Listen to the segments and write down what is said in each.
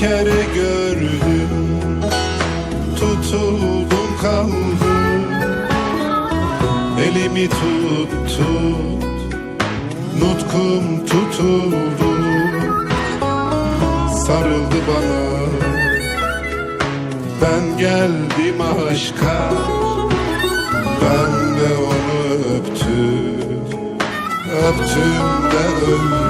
kere gördüm Tutuldum kaldım. Elimi tut tut Nutkum tutuldu. Sarıldı bana Ben geldim aşka. Ben de onu öptüm Öptüm de öldüm.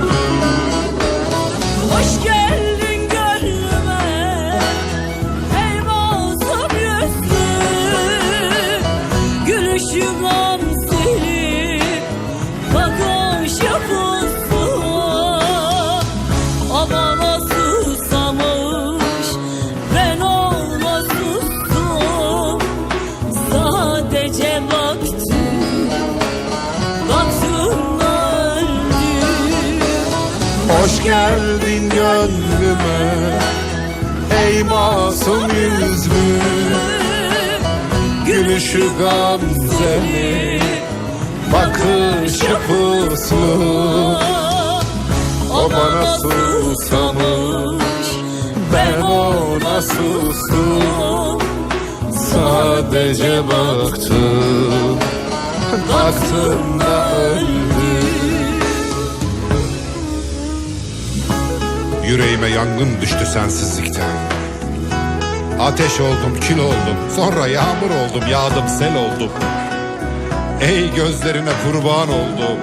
Geldin gönlüme. Ey masum yüzlü Gülüşü gamzeli Bakışı puslu O bana susamış Ben ona sustum. Sadece baktım Baktım Yüreğime yangın düştü sensizlikten. Ateş oldum, kül oldum Sonra yağmur oldum, yağdım, sel oldum. Ey gözlerine kurban oldum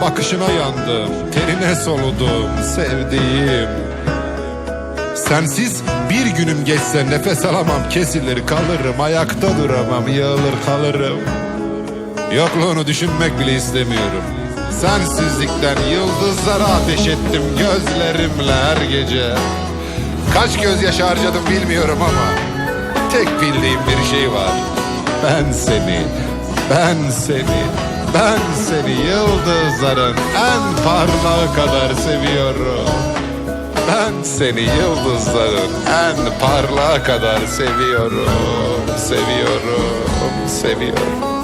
Bakışına yandım, terine soludum Sevdiğim. Sensiz bir günüm geçse nefes alamam Kesilir kalırım, ayakta duramam Yığılır kalırım. Yokluğunu düşünmek bile istemiyorum Sensizlikten yıldızlara ateş ettim gözlerimle her gece. Kaç gözyaşı harcadım bilmiyorum ama Tek bildiğim bir şey var. Ben seni, ben seni, ben seni yıldızların en parlağı kadar seviyorum. Ben seni yıldızların en parlağı kadar seviyorum, seviyorum, seviyorum.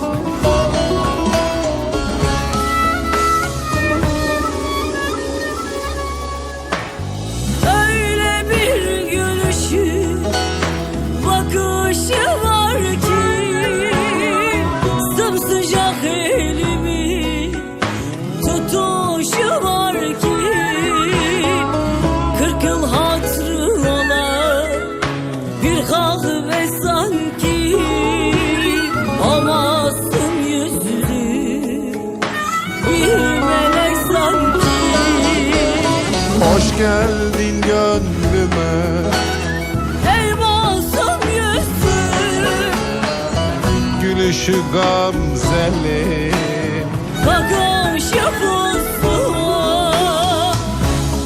Geldin gönlüme. Ey masum yüzlü Gülüşü gamzeli. Bakış yapısı.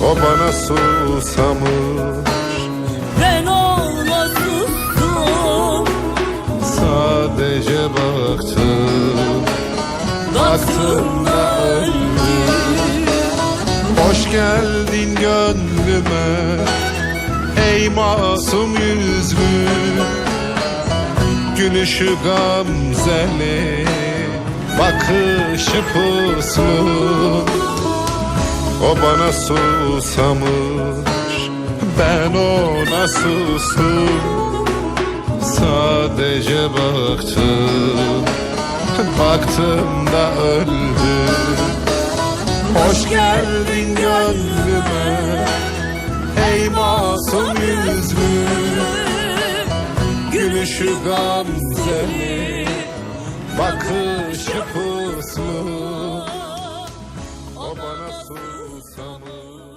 O bana susamış. Ben ona sustum. Sadece baktım. Baktım da öldüm. Hoş geldin gönlüme. Ey masum yüzlü Gülüşü gamzeli Bakışı puslu. O bana susamış Ben ona sustum. Sadece baktım Baktım da öldüm Hoş geldin gönlüme. Ey masum yüzlü Gülüşü gamzeli Bakışı puslu O bana susamış